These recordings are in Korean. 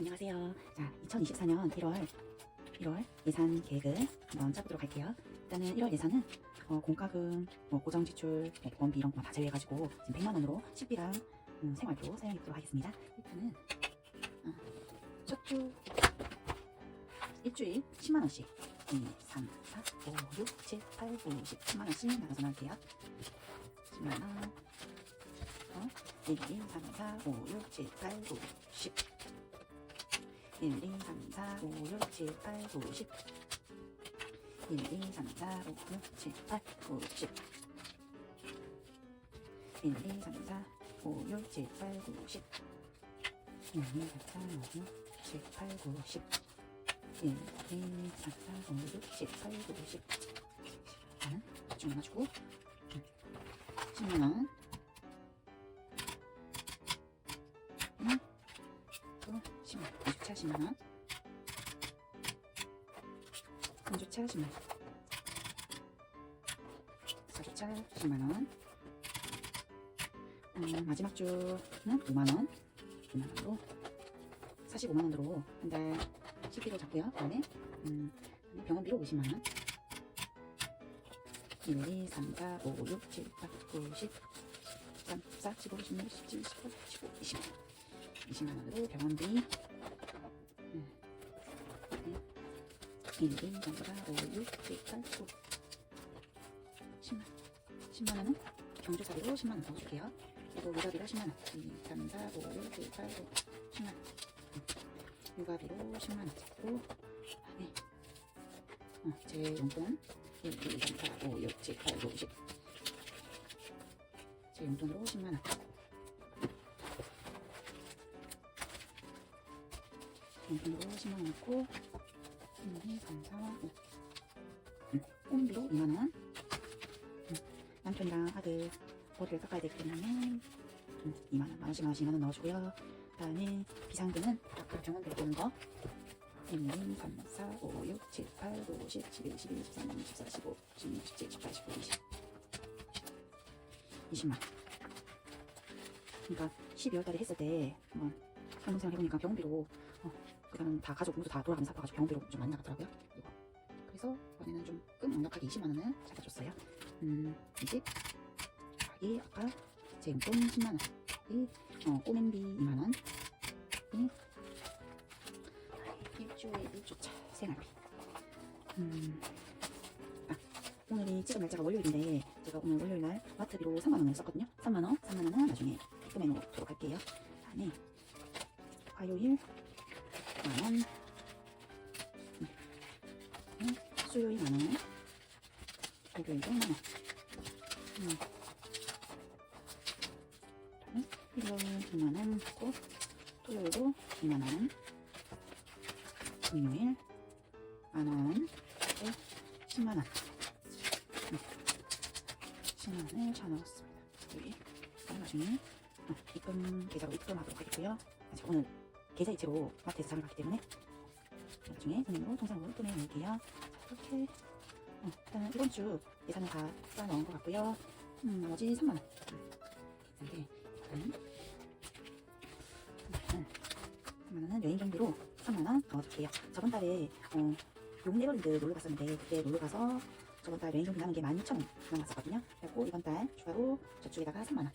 안녕하세요. 자, 2024년 1월 1월 예산 계획을 한번 짜보도록 할게요. 일단은 1월 예산은 어, 공과금, 뭐 고정 지출, 뭐 보험비 이런 거 다 제외해가지고 지금 100만 원으로 식비랑 음, 생활비로 사용해보도록 하겠습니다. 일단은 어, 첫주 일주일 10만 원씩 2, 3, 4, 5, 6, 7, 8, 9, 10, 10만 원씩 나눠서 나올게요. 10만 원. 어? 1, 2, 3, 4, 5, 6, 7, 8, 9, 10. 1, 2, 3, 4, 5, 6, 7, 8, 9, 10. 1, 2, 3, 4, 5, 6, 7, 8, 9, 10. 1, 2, 3, 4, 5, 6, 7, 8, 9, 10. 1, 2, 3, 4, 5, 6, 7, 8, 9, 10. 1, 2, 3, 4, 5, 6, 7, 8, 9, 10. 나는 좀 나눠주고 10만원 10만원 2주차 10만원 3주차 10만원 4주차 10만원 음, 마지막 주는 5만원 5만원으로 45만원으로 한 달 식비로 잡고요 그 다음에 음, 병원비로 50만원 1, 2, 3, 4, 5, 6, 7, 8, 9, 10, 13, 14, 15, 16, 17, 18, 19, 20. 20만 원으로 병원비. 1, 2, 3, 4, 5, 6, 7, 8, 9. 10만. 10만 원은 경조사비로 10만 원 넣어줄게요. 그리고 육아비로 10만 원. 2, 3, 4, 5, 6, 7, 8, 9, 10만 원. 음. 육아비로 10만 원 잡고, 네. 어, 제 용돈 1, 2, 3, 4, 5, 6, 7, 8, 9, 10. 제 용돈으로 10만 원. 용돈으로 10만 원 넣고 1, 2, 3, 4, 5. 음, 공비로 2만 원. 음, 남편이랑 아들 머리를 깎아야 되기 때문에 음, 2만 원, 만 원씩 만 원씩 2만 원 넣어주고요. 그 다음에 비상금은 아까 병원비로 보는 거 1, 2, 3, 4, 5, 6, 7, 8, 9, 10, 11, 12, 13, 14, 15, 16, 17, 18, 19, 20. 20만. 그러니까 12월 달에 했을 때 한번 설문생활 해보니까 병원비로 어, 그다음 다 가족 모두 다 돌아가면서 사가지고 병원비로 좀 많이 나갔더라고요. 이거. 그래서 이번에는 좀끔 넉넉하게 20만 원을 잡아줬어요. 음, 이집 여기 아까 제 용돈 10만 원. 이 어, 꼬맨비 2만 원. 이 일주일 1주차 생활비. 음, 아, 오늘이 찍은 날짜가 월요일인데 제가 오늘 월요일 날 마트비로 3만 원을 썼거든요. 3만 원, 3만 원은 나중에 입금해 놓도록 할게요. 다음에 목요일도 만 원. 음. 그다음에 일요일 2만 원 하고 토요일도 2만 원. 금요일 만원 10만원 10만원을 쳐넣었습니다 여기 나중에 어, 입금 계좌로 입금하도록 하겠고요 아직 오늘 계좌 이체로 마트에서 장을 봤기 때문에 나중에 은행으로 통장으로 입금해 놓을게요 자 이렇게 어, 일단은 이번 주 예산은 다 쌓아놓은 것 같고요 음, 나머지 3만 원 근데 음, 3만 원은 여행 경비로 3만 원 넣어줄게요. 저번 달에 어, 용네버랜드 놀러 갔었는데 그때 놀러 가서 저번 달 여행 경비 나는 게 16,000원 남았었거든요. 그리고 이번 달 추가로 저축에다가 3만 원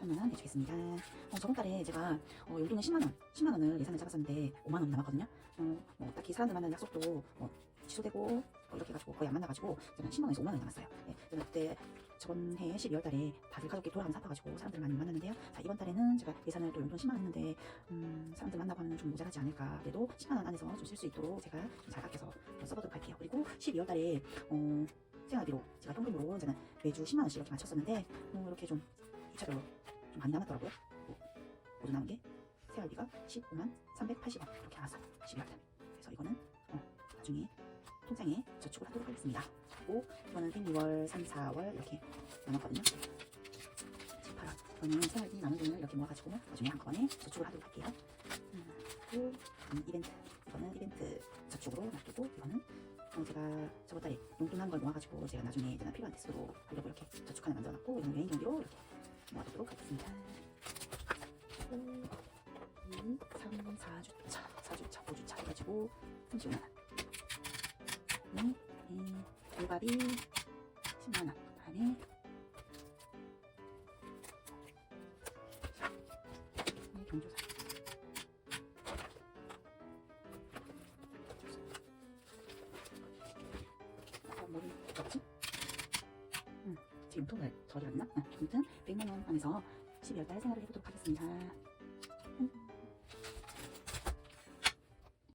3만원 해주겠습니다. 어, 저번 달에 제가 어, 용돈은 10만원 10만원을 예산을 잡았었는데 5만원 남았거든요. 어, 뭐 딱히 사람들 만나는 약속도 뭐 취소되고 뭐 이렇게 해가지고 거의 안 만나가지고 저는 10만원에서 5만원이 남았어요. 네, 저는 그때 저번 해 12월 달에 다들 가족끼리 돌아가면서 아파가지고 사람들 많이 만났는데요. 자, 이번 달에는 제가 예산을 또 용돈 10만원 했는데 음, 사람들 만나고 하면 좀 모자라지 않을까. 그래도 10만원 안에서 좀 쓸 수 있도록 제가 좀 잘 아껴서 좀 써보도록 할게요. 그리고 12월 달에 어, 생활비로 제가 현금으로 저는 매주 10만원씩 이렇게 맞췄었는데 뭐 이렇게 좀 주차별로 좀 많이 남았더라고요. 뭐, 모두 남은 게 생활비가 15만 380원 이렇게 나왔어요. 12월 달. 그래서 이거는 어, 나중에 통장에 저축을 하도록 하겠습니다. 그리고 이거는 1, 2월, 3, 4월 이렇게 나눴거든요. 7, 8월. 이거는 생활비 남은 돈을 이렇게 모아가지고 나중에 한꺼번에 저축을 하도록 할게요. 음, 음, 이벤트. 이거는 이벤트 저축으로 놔두고 이거는 어, 제가 저번 달에 용돈 한 걸 모아가지고 제가 나중에 제가 필요한 테스트로 하려고 이렇게 저축 하나 만들어놨고 이건 여행 경비로 이렇게 모아두도록 하겠습니다. 그리고 이 2, 3, 4주차, 4주차, 5주차 해가지고 35만원. 돌밥이 10만원. 다음에 네, 경조사. 아, 뭐를 적지? 음, 지금 돈을 저리갔나? 아, 아무튼 100만 원 안에서 12월 달 생활을 해보도록 하겠습니다.